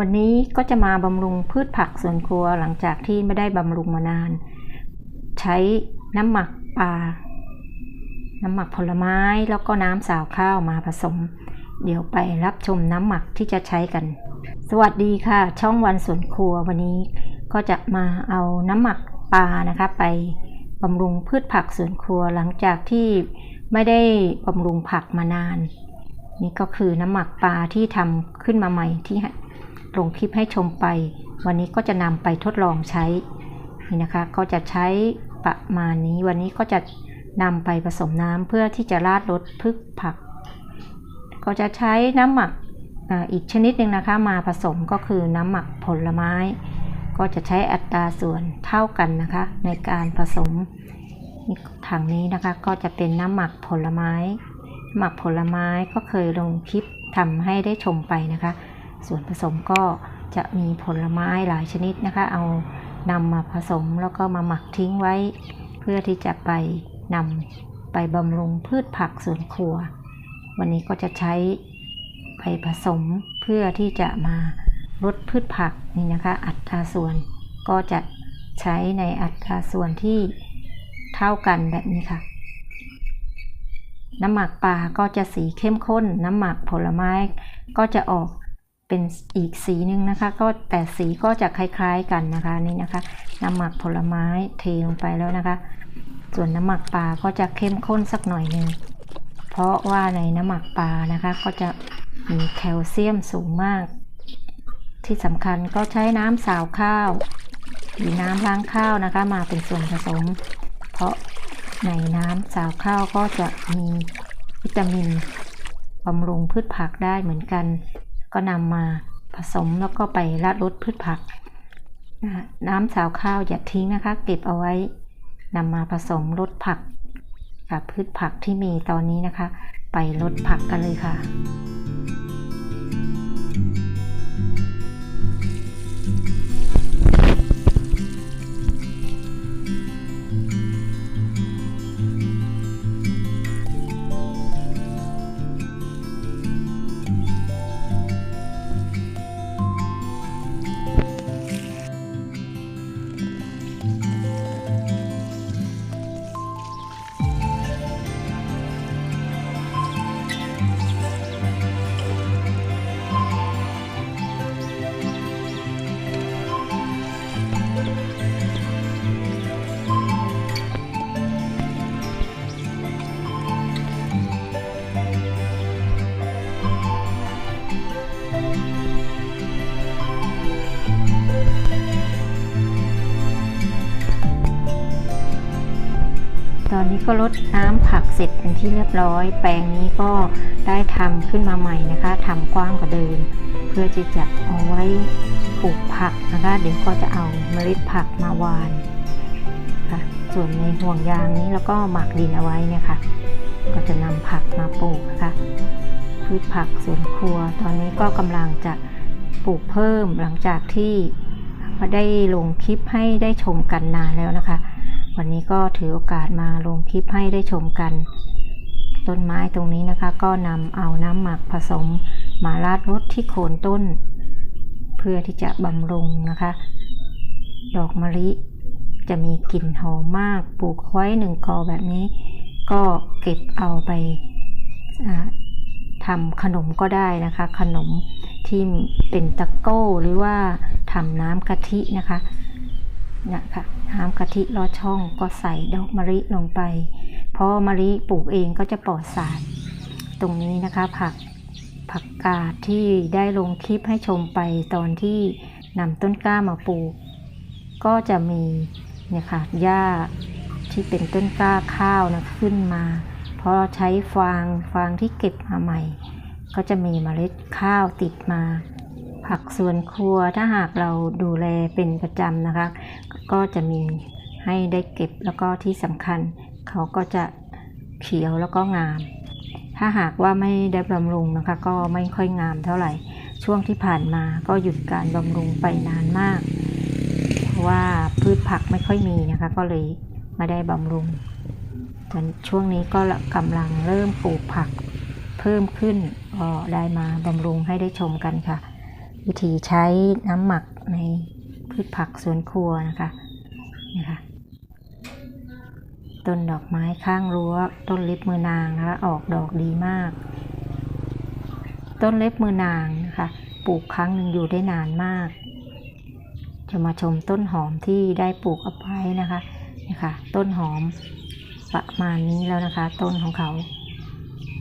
วันนี้ก็จะมาบำรุงพืชผักสวนครัวหลังจากที่ไม่ได้บำรุงมานาน ใช้น้ำหมักปลา น้ำหมักผลไม้แล้วก็น้ำสาวข้าวมาผสม เดี๋ยวไปรับชมน้ำหมักที่จะใช้กัน สวัสดีค่ะ ช่องวันสวนครัววันนี้ก็จะมาเอาน้ำหมักปลานะคะไปบำรุงพืชผักสวนครัวหลังจากที่ไม่ได้บำรุงผักมานาน นี่ก็คือน้ำหมักปลาที่ทำขึ้นมาใหม่ที่ ลงคลิปให้ชมไป วันนี้ก็จะนำไปทดลองใช้นี่นะคะ ก็จะใช้ประมาณนี้วันนี้ก็จะนำไปผสมน้ำเพื่อที่จะราดรสพืชผัก ก็จะใช้น้ำหมักอีกชนิดหนึ่งนะคะมาผสมก็คือน้ำหมักผลไม้ ก็จะใช้อัตราส่วนเท่ากันนะคะ ในการผสมนี่ถังนี้นะคะก็จะเป็นน้ำหมักผลไม้ หมักผลไม้ก็เคยลงคลิปทำให้ได้ชมไปนะคะ ส่วนผสมก็จะมีผลไม้หลายชนิดนะคะ เอานำมาผสมแล้วก็มาหมักทิ้งไว้ เพื่อที่จะไปนำไปบำรุงพืชผักสวนครัว วันนี้ก็จะใช้ไปผสมเพื่อที่จะมาลดพืชผักนี่นะคะ อัตราส่วนก็จะใช้ในอัตราส่วนที่เท่ากันแบบนี้ค่ะ น้ำหมักปลาก็จะสีเข้มข้น น้ำหมักผลไม้ก็จะออก เป็นอีกสีหนึ่งนะคะ ก็แต่สีก็จะคล้ายๆกันนะคะนี่นะคะ น้ำหมักผลไม้เทลงไปแล้วนะคะ ส่วนน้ำหมักปลาก็จะเข้มข้นสักหน่อยหนึ่งเพราะว่าในน้ำหมักปลานะคะก็จะมีแคลเซียมสูงมาก ที่สำคัญก็ใช้น้ำสาวข้าว หรือน้ำล้างข้าวนะคะ มาเป็นส่วนผสม เพราะในน้ำสาวข้าวก็จะมีวิตามินบำรุงพืชผักได้เหมือนกัน ก็นำมาผสมแล้วก็ไปราดรสพืชผักนะคะน้ำสาวข้าวอย่าทิ้งนะคะ เก็บเอาไว้นำมาผสมรสผัก กับพืชผักที่มีตอนนี้นะคะ ไปลดผักกันเลยค่ะ ตอนนี้ก็ลดน้ำผักเสร็จเป็นที่เรียบร้อย แปลงนี้ก็ได้ทำขึ้นมาใหม่นะคะทำกว้างกว่าเดิม เพื่อที่จะเอาไว้ปลูกผักนะคะเดี๋ยวก็จะเอาเมล็ดผักมาหวานค่ะส่วนในห่วงยางนี้แล้วก็หมักดินเอาไว้เนี่ยค่ะก็จะนำผักมาปลูกนะคะพืชผักสวนครัว ตอนนี้ก็กำลังจะปลูกเพิ่มหลังจากที่ได้ลงคลิปให้ได้ชมกันนานแล้วนะคะ วันนี้ก็ถือโอกาสมาลงคลิปให้ได้ชมกัน ต้นไม้ตรงนี้นะคะก็นำเอาน้ำหมักผสมมาราดรดที่โคนต้น เพื่อที่จะบำรุงนะคะ ดอกมะลิจะมีกลิ่นหอมมากปลูกไว้หนึ่งกอแบบนี้ ก็เก็บเอาไปทำขนมก็ได้นะคะ ขนมที่เป็นตะโก้หรือว่าทำน้ำกะทินะคะ นี่ยค่ะน้ำกะทิลอดช่องก็ใส่ดอกมะลิลงไป เพราะมะลิปลูกเองก็จะปลอดสาร ตรงนี้นะคะผักผักกาดที่ได้ลงคลิปให้ชมไปตอนที่นำต้นกล้ามาปลูก ก็จะมีเนี่ยค่ะหญ้าที่เป็นต้นกล้าข้าวนะขึ้นมา เพราะใช้ฟางฟางที่เก็บมาใหม่ ก็จะมีเมล็ดข้าวติดมาผักสวนครัวถ้าหากเราดูแลเป็นประจำนะคะ ก็จะมีให้ได้เก็บแล้วก็ที่สำคัญ เขาก็จะเขียวแล้วก็งาม ถ้าหากว่าไม่ได้บำรุงนะคะ ก็ไม่ค่อยงามเท่าไหร่ ช่วงที่ผ่านมาก็หยุดการบำรุงไปนานมาก เพราะว่าพืชผักไม่ค่อยมีนะคะ ก็เลยไม่ได้บำรุงจนช่วงนี้ก็กำลังเริ่มปลูกผักเพิ่มขึ้นก็ได้มาบำรุงให้ได้ชมกันค่ะ วิธีใช้น้ำหมักใน พืชผักสวนครัวนะคะนะคะต้นดอกไม้ข้างรั้ว ต้นเล็บมือนางนะคะออกดอกดีมาก ต้นเล็บมือนางนะคะปลูกครั้งหนึ่งอยู่ได้นานมาก จะมาชมต้นหอมที่ได้ปลูกเอาไว้นะคะนะคะต้นหอมประมาณนี้แล้วนะคะ ต้นของเขา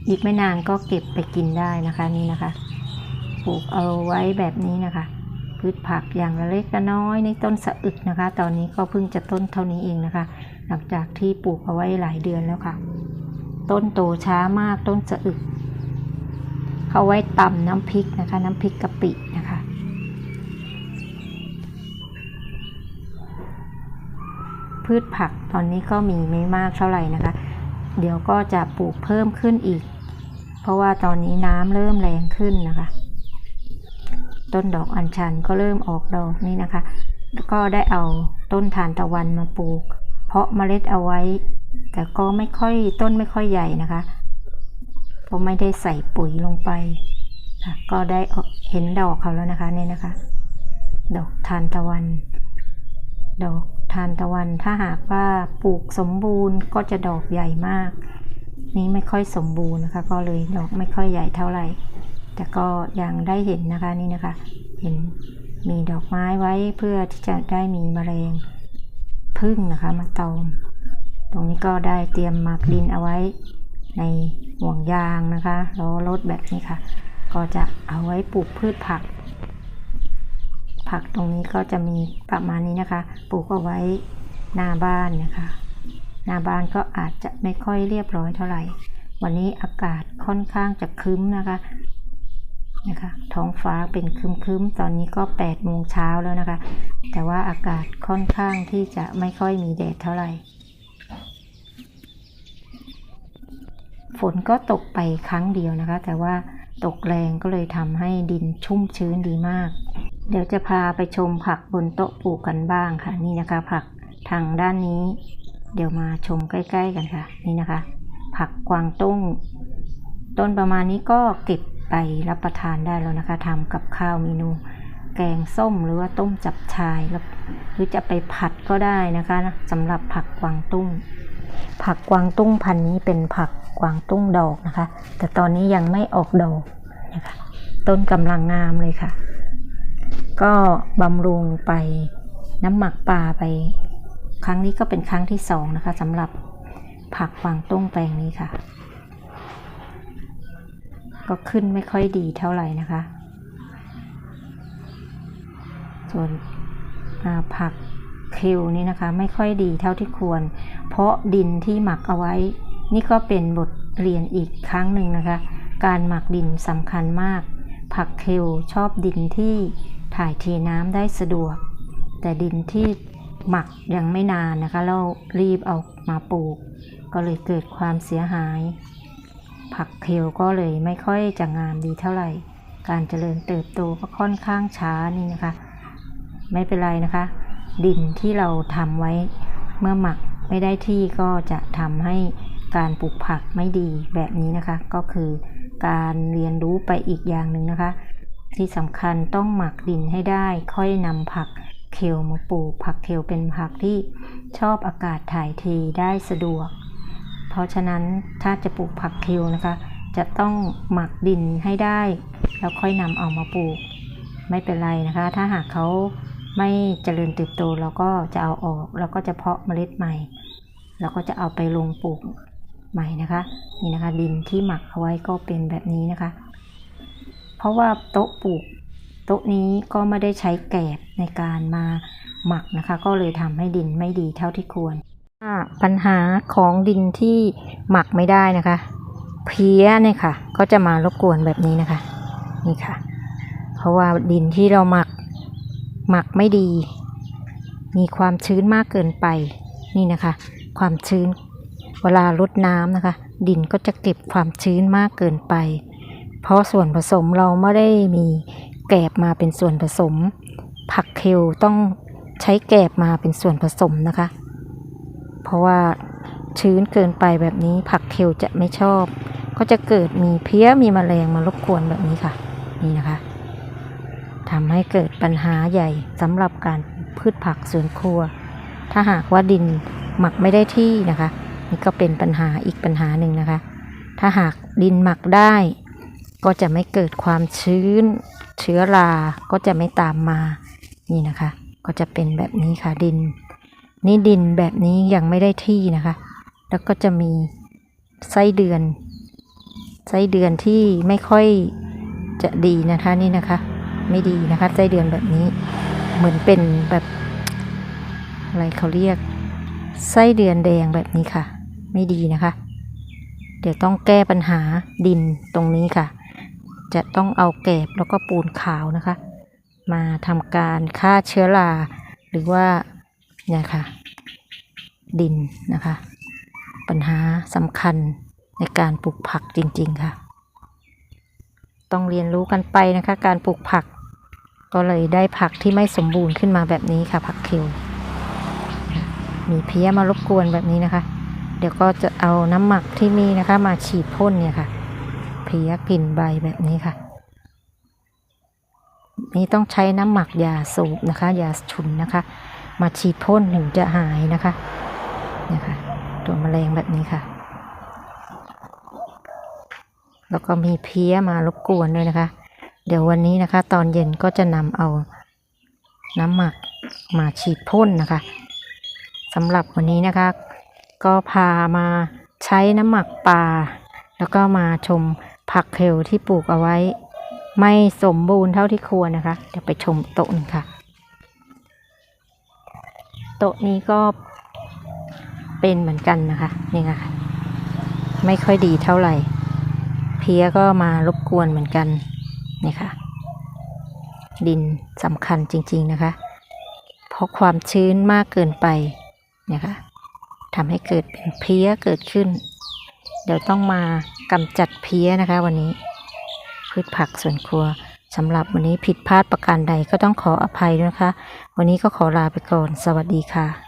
อีกไม่นานก็เก็บไปกินได้นะคะนี่นะคะ ปลูกเอาไว้แบบนี้นะคะ พืชผักอย่างละเล็กละน้อยในต้นสะอึกนะคะ ตอนนี้ก็เพิ่งจะต้นเท่านี้เองนะคะ หลังจากที่ปลูกเอาไว้หลายเดือนแล้วค่ะ ต้นโตช้ามากต้นสะอึกเขาไว้ตำน้ำพริกนะคะ น้ำพริกกะปินะคะ พืชผักตอนนี้ก็มีไม่มากเท่าไหร่นะคะ เดี๋ยวก็จะปลูกเพิ่มขึ้นอีก เพราะว่าตอนนี้น้ำเริ่มแรงขึ้นนะคะ ต้นดอกอัญชันก็เริ่มออกดอกนี่นะคะ แล้วก็ได้เอาต้นทานตะวันมาปลูก เพาะเมล็ดเอาไว้ แต่ก็ไม่ค่อยต้นไม่ค่อยใหญ่นะคะเพราะไม่ได้ใส่ปุ๋ยลงไปก็ได้เห็นดอกเขาแล้วนะคะเนี่ยนะคะ ดอกทานตะวัน ดอกทานตะวัน ถ้าหากว่าปลูกสมบูรณ์ก็จะดอกใหญ่มาก นี้ไม่ค่อยสมบูรณ์นะคะ ก็เลยดอกไม่ค่อยใหญ่เท่าไหร่ แต่ก็ยังได้เห็นนะคะนี่นะคะ เห็นมีดอกไม้ไว้เพื่อที่จะได้มีแมลงพึ่งนะคะมาตอม ตรงนี้ก็ได้เตรียมหมักดินเอาไว้ในห่วงยางนะคะล้อรถแบบนี้ค่ะ ก็จะเอาไว้ปลูกพืชผัก ผักตรงนี้ก็จะมีประมาณนี้นะคะ ปลูกเอาไว้หน้าบ้านนะคะ หน้าบ้านก็อาจจะไม่ค่อยเรียบร้อยเท่าไหร่ วันนี้อากาศค่อนข้างจะคึ้มนะคะ นะคะ ท้องฟ้าเป็นคึ้มๆ ตอนนี้ก็8โมงเช้าแล้วนะคะ แต่ว่าอากาศค่อนข้างที่จะไม่ค่อยมีแดดเท่าไหร่ ฝนก็ตกไปครั้งเดียวนะคะ แต่ว่าตกแรงก็เลยทำให้ดินชุ่มชื้นดีมาก เดี๋ยวจะพาไปชมผักบนโต๊ะปลูกกันบ้างค่ะ นี่นะคะ ผักทางด้านนี้ เดี๋ยวมาชมใกล้ ๆ กันค่ะ นี่นะคะ ผักกวางตุ้ง ต้นประมาณนี้ก็เก็บ ไปรับประทานได้แล้วนะคะทำกับข้าวเมนู แกงส้มหรือว่าต้มจับชายแล้วหรือจะไปผัดก็ได้นะคะสำหรับผักกวางตุ้ง ผักกวางตุ้งพันนี้เป็นผักกวางตุ้งดอกนะคะ แต่ตอนนี้ยังไม่ออกดอกนะคะต้นกำลังงามเลยค่ะ ก็บำรุงไปน้ำหมักปลาไป ครั้งนี้ก็เป็นครั้งที่สองนะคะสำหรับผักกวางตุ้งแปลงนี้ค่ะ ก็ขึ้นไม่ค่อยดีเท่าไหร่นะคะ ส่วนผักเคลนี่นะคะไม่ค่อยดีเท่าที่ควร เพราะดินที่หมักเอาไว้ นี่ก็เป็นบทเรียนอีกครั้งหนึ่งนะคะ การหมักดินสำคัญมาก ผักเคลชอบดินที่ถ่ายเทน้ำได้สะดวก แต่ดินที่หมักยังไม่นานนะคะ เรารีบเอามาปลูก ก็เลยเกิดความเสียหาย ผักเคลก็เลยไม่ค่อยจะงามดีเท่าไหร่ การเจริญเติบโตก็ค่อนข้างช้านี่นะคะ ไม่เป็นไรนะคะ ดินที่เราทำไว้เมื่อหมักไม่ได้ที่ก็จะทำให้การปลูกผักไม่ดีแบบนี้นะคะ ก็คือการเรียนรู้ไปอีกอย่างหนึ่งนะคะ ที่สำคัญต้องหมักดินให้ได้ ค่อยนำผักเคลมาปลูกผักเคลเป็นผักที่ชอบอากาศถ่ายเทได้สะดวก เพราะฉะนั้นถ้าจะปลูกผักเคลนะคะ จะต้องหมักดินให้ได้ แล้วค่อยนำเอามาปลูก ไม่เป็นไรนะคะ ถ้าหากเขาไม่เจริญเติบโตเราก็จะเอาออกแล้วก็จะเพาะเมล็ดใหม่ แล้วก็จะเอาไปลงปลูกใหม่นะคะ นี่นะคะดินที่หมักเอาไว้ก็เป็นแบบนี้นะคะ เพราะว่าโต๊ะปลูกโต๊ะนี้ก็ไม่ได้ใช้แกบในการมาหมักนะคะ ก็เลยทำให้ดินไม่ดีเท่าที่ควร ปัญหาของดินที่หมักไม่ได้นะคะ เพี้ยเนี่ยค่ะ ก็จะมารบกวนแบบนี้นะคะ นี่ค่ะ เพราะว่าดินที่เราหมักหมักไม่ดี มีความชื้นมากเกินไปนี่นะคะ ความชื้นเวลารดน้ำนะคะ ดินก็จะเก็บความชื้นมากเกินไป เพราะส่วนผสมเราไม่ได้มีแกบมาเป็นส่วนผสม ผักเคลต้องใช้แกบมาเป็นส่วนผสมนะคะ เพราะว่าชื้นเกินไปแบบนี้ผักเคลจะไม่ชอบ ก็จะเกิดมีเพี้ยมีแมลงมารบกวนแบบนี้ค่ะ นี่นะคะทำให้เกิดปัญหาใหญ่สำหรับการพืชผักสวนครัว ถ้าหากว่าดินหมักไม่ได้ที่นะคะ นี่ก็เป็นปัญหาอีกปัญหาหนึ่งนะคะ ถ้าหากดินหมักได้ ก็จะไม่เกิดความชื้น เชื้อราก็จะไม่ตามมา นี่นะคะ ก็จะเป็นแบบนี้ค่ะดิน นี่ดินแบบนี้ยังไม่ได้ที่นะคะ แล้วก็จะมีไส้เดือน ไส้เดือนที่ไม่ค่อยจะดีนะคะนี่นะคะ ไม่ดีนะคะไส้เดือนแบบนี้ เหมือนเป็นแบบอะไรเขาเรียก ไส้เดือนแดงแบบนี้ค่ะ ไม่ดีนะคะ เดี๋ยวต้องแก้ปัญหาดินตรงนี้ค่ะ จะต้องเอาแกบแล้วก็ปูนขาวนะคะ มาทำการฆ่าเชื้อราหรือว่า เนี่ยค่ะ ดินนะคะ ปัญหาสำคัญในการปลูกผักจริง ๆ ค่ะ ต้องเรียนรู้กันไปนะคะ การปลูกผัก ก็เลยได้ผักที่ไม่สมบูรณ์ขึ้นมาแบบนี้ค่ะ ผักเขียวมีเพี้ยมารบกวนแบบนี้นะคะ เดี๋ยวก็จะเอาน้ำหมักที่มีนะคะ มาฉีดพ่นเนี่ยค่ะ เพี้ยกินใบแบบนี้ค่ะ นี่ต้องใช้น้ำหมักยาสูบนะคะ ยาฉุนนะคะ มาฉีดพ่นถึงจะหายนะคะเนี่ยค่ะตัวแมลงแบบนี้ค่ะ แล้วก็มีเพี้ยมารบกวนด้วยนะคะ เดี๋ยววันนี้นะคะ ตอนเย็นก็จะนำเอาน้ำหมักมาฉีดพ่นนะคะสำหรับวันนี้นะคะ ก็พามาใช้น้ำหมักปลาแล้วก็มาชมผักเคลที่ปลูกเอาไว้ ไม่สมบูรณ์เท่าที่ควรนะคะ เดี๋ยวไปชมโต๊ะหนึงค่ะ โต๊ะนี้ก็เป็นเหมือนกันนะคะนี่ค่ะไม่ค่อยดีเท่าไหร่ เพี้ยก็มารบกวนเหมือนกันนี่ค่ะ ดินสำคัญจริง ๆนะคะ เพราะความชื้นมากเกินไปนี่ค่ะทำให้เกิดเป็นเพี้ยเกิดขึ้น เดี๋ยวต้องมากำจัดเพี้ยนะคะ วันนี้พืชผักสวนครัว สำหรับวันนี้ผิดพลาดประการใดก็ต้องขออภัยนะคะ วันนี้ก็ขอลาไปก่อน สวัสดีค่ะ